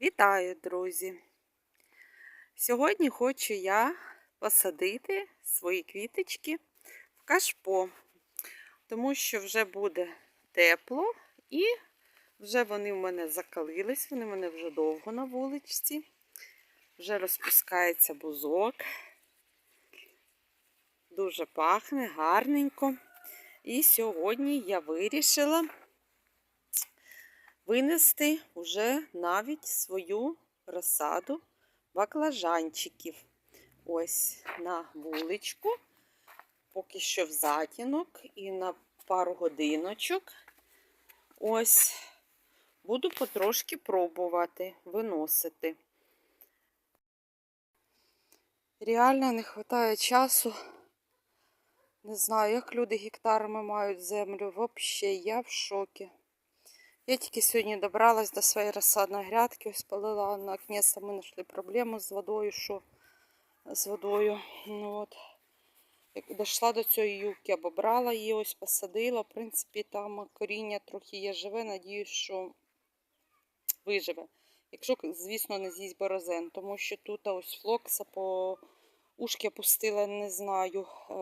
Вітаю, друзі! Сьогодні хочу я посадити свої квіточки в кашпо, тому що вже буде тепло і вже вони в мене закалились, вони в мене вже довго на вуличці, вже розпускається бузок, дуже пахне, гарненько. І сьогодні я вирішила винести вже навіть свою розсаду баклажанчиків. Ось на вуличку, поки що в затінок і на пару годиночок. Ось буду потрошки пробувати виносити. Реально не вистачає часу. Не знаю, як люди гектарами мають землю. Взагалі, я в шокі. Я тільки сьогодні добралась до своєї розсадної грядки, ось полила. Наконец-то ми знайшли проблему з водою, що з водою. Ну, от. Як дійшла до цієї юбки, обобрала її, ось посадила. В принципі, там коріння трохи є живе, надіюсь, що виживе. Якщо, звісно, не з'їсть борозен, тому що тут ось флокса по ушки опустила, не знаю. Е,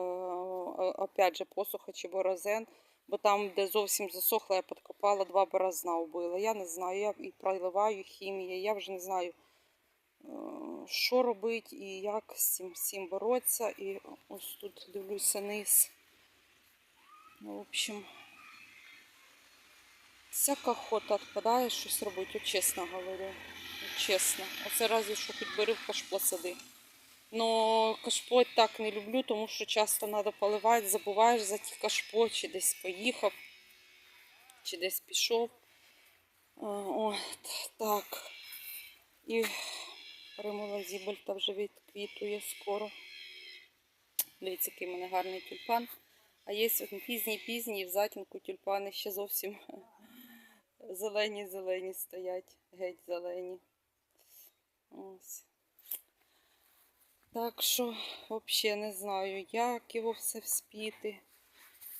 опять же, посуха чи борозен. Бо там, де зовсім засохла, я підкопала два борозна вбила. Я не знаю, я і проливаю хімію, я вже не знаю, е, що робити і як з цим всім боротися. І ось тут дивлюся низ. Ну, в общем, всяка охота відпадає щось робити, чесно говорю. Чесно. Оце разі, що хоч бери в. Но кашпо так не люблю, тому що часто треба поливати, забуваєш за ті кашпо, чи десь поїхав, чи десь пішов. От, так. І примула зібельта вже відквітує скоро. Дивіться, який в мене гарний тюльпан. А є пізній-пізній, в затінку тюльпани ще зовсім зелені-зелені стоять, геть зелені. Ось. Так що, взагалі не знаю, як його все вспіти.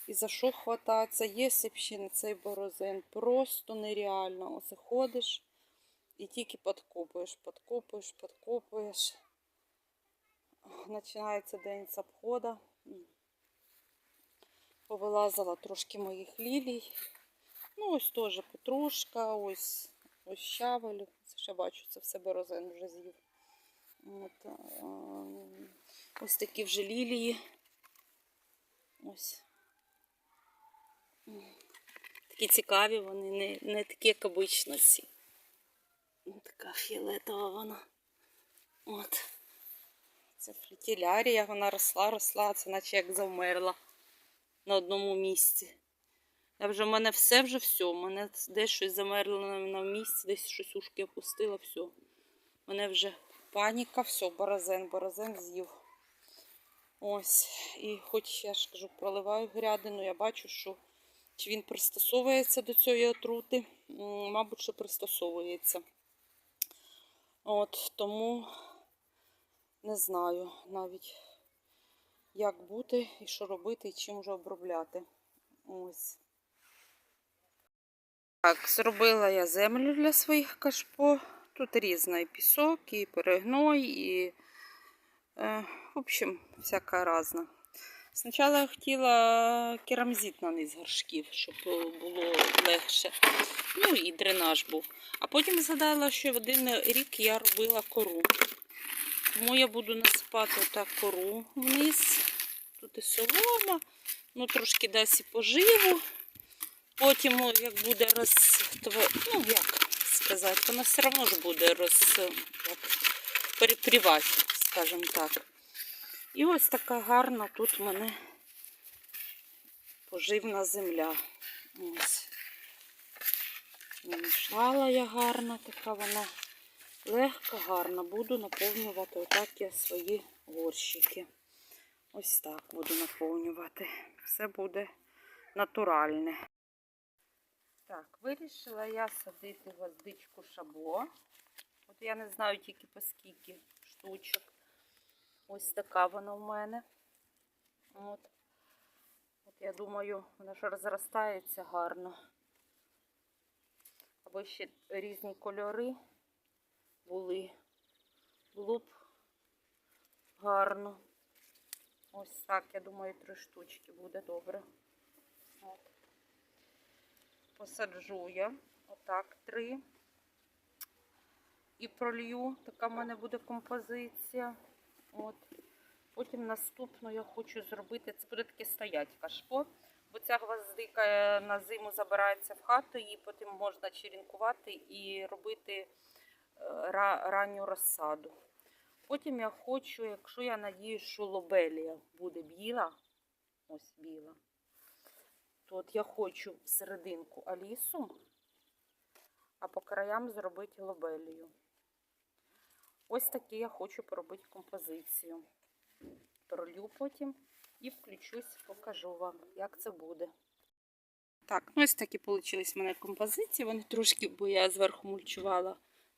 І за що хвататися, б ще не цей борозен. Просто нереально. Оце ходиш і тільки підкопуєш, підкопуєш, підкопуєш. Починається день з обходу. Повилазила трошки моїх лілій. Ну, ось теж петрушка, ось ось щавель. Це ще бачу, це все борозен вже з'їв. От, Ось такі вже лілії. Ось. Такі цікаві, вони не не такі, як обично ці. Така фіолетова вона. От. Це флітілярія, вона росла, росла, це наче як завмерла на одному місці. Я вже в мене все вже все. У мене десь щось замерло на, місці, десь щось ушки опустила, все. Мене вже паніка, все, борозен, борозен з'їв. Ось, і хоч я ж кажу, проливаю грядину, я бачу, що чи він пристосовується до цієї отрути, мабуть, що пристосовується. От, тому не знаю навіть, як бути і що робити, і чим вже обробляти. Ось. Так, зробила я землю для своїх кашпо. Тут різний пісок, і перегной, і, е, в общем, всяка разна. Спочатку я хотіла керамзит на низ горшків, щоб було легше. Ну і дренаж був. А потім згадала, що в один рік я робила кору. Тому я буду насипати отак кору вниз. Тут і солома, ну трошки дасть і поживу. Потім, як буде роз... ну як сказати, вона все одно ж буде роз... як, перепрівати, скажімо так. І ось така гарна тут в мене поживна земля. Ось. Намішала я гарна, така вона легка, гарна. Буду наповнювати отак я свої горщики. Ось так буду наповнювати. Все буде натуральне. Так, вирішила я садити гвоздичку шабло. От я не знаю тільки по скільки штучок. Ось така вона в мене. От. От я думаю, вона ж розростається гарно. Або ще різні кольори. були. Було б гарно. Ось так, я думаю, три штучки буде добре. От. Посаджу я отак три. І пролью. Така в мене буде композиція. От. Потім наступну я хочу зробити, це буде таке стоять кашпо, бо ця гвоздика е, на зиму забирається в хату, її потім можна черенкувати і робити е, ранню розсаду. Потім я хочу, якщо я надію, що лобелія буде біла, ось біла, от я хочу всерединку алісу, а по краям зробити лобелію. Ось такі я хочу поробити композицію. Пролью потім і включусь, покажу вам, як це буде. Так, ну ось такі вийшли в мене композиції. Вони трошки, бо я зверху мульчувала,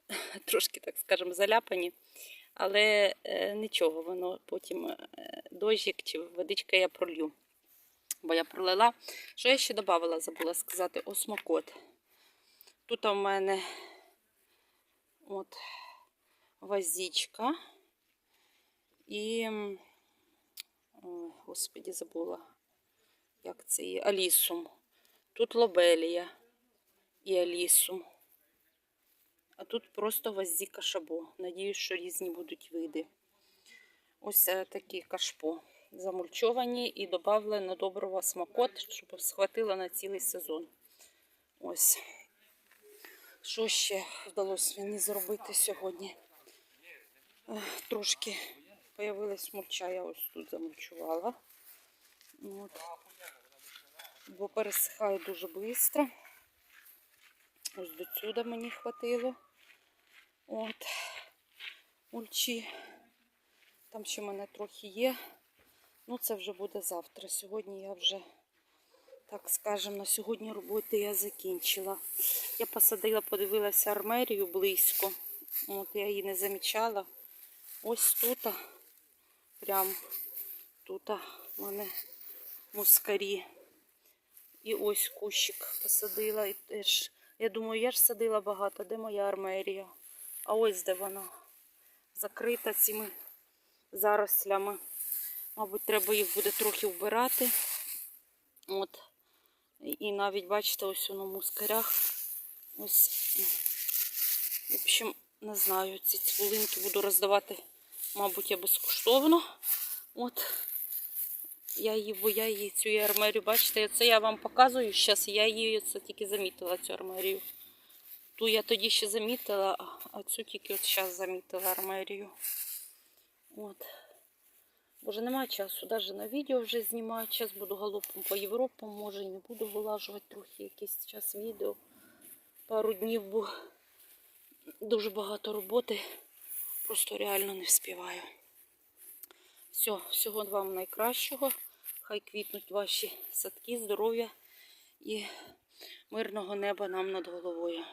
трошки, так скажемо, заляпані. Але е, нічого, воно потім е, дощик чи водичка я пролью. Бо я пролила. Що я ще додавала, забула сказати, осмокот. Тут у мене от вазічка. І, ой, господі, забула, як це є, алісум. Тут лобелія і алісум. А тут просто вазі кашабо. Надіюсь, що різні будуть види. Ось е, такі кашпо. Замульчовані і додали на доброго смакот, щоб схватило на цілий сезон. Ось. Що ще вдалося мені зробити сьогодні? Трошки появилась мульча, я ось тут замульчувала. От. Бо пересихає дуже швидко. Ось до сюди мені хватило. От. Мульчі. Там ще в мене трохи є. Ну, це вже буде завтра. Сьогодні я вже, так скажемо, на сьогодні роботи я закінчила. Я посадила, подивилася армерію близько. От я її не замічала. Ось тут, прям тут в мене мускарі. І ось кущик посадила. І теж, я думаю, я ж садила багато. Де моя армерія? А ось де вона закрита цими зарослями. Мабуть, треба їх буде трохи вбирати. От. І навіть, бачите, ось воно в мускарях. Ось, в общем, не знаю, ці цибулинки буду роздавати, мабуть, я безкоштовно. От. Я її, бо я її цю армерію, бачите, це я вам показую зараз, я її це тільки замітила, цю армерію. Ту я тоді ще замітила, а- цю тільки от зараз замітила армерію. От. Боже, немає часу, навіть на відео вже знімаю. Час буду галопом по Європам, може не буду вилажувати трохи якийсь час відео. Пару днів, бо дуже багато роботи. Просто реально не вспіваю. Все, всього вам найкращого. Хай квітнуть ваші садки, здоров'я і мирного неба нам над головою.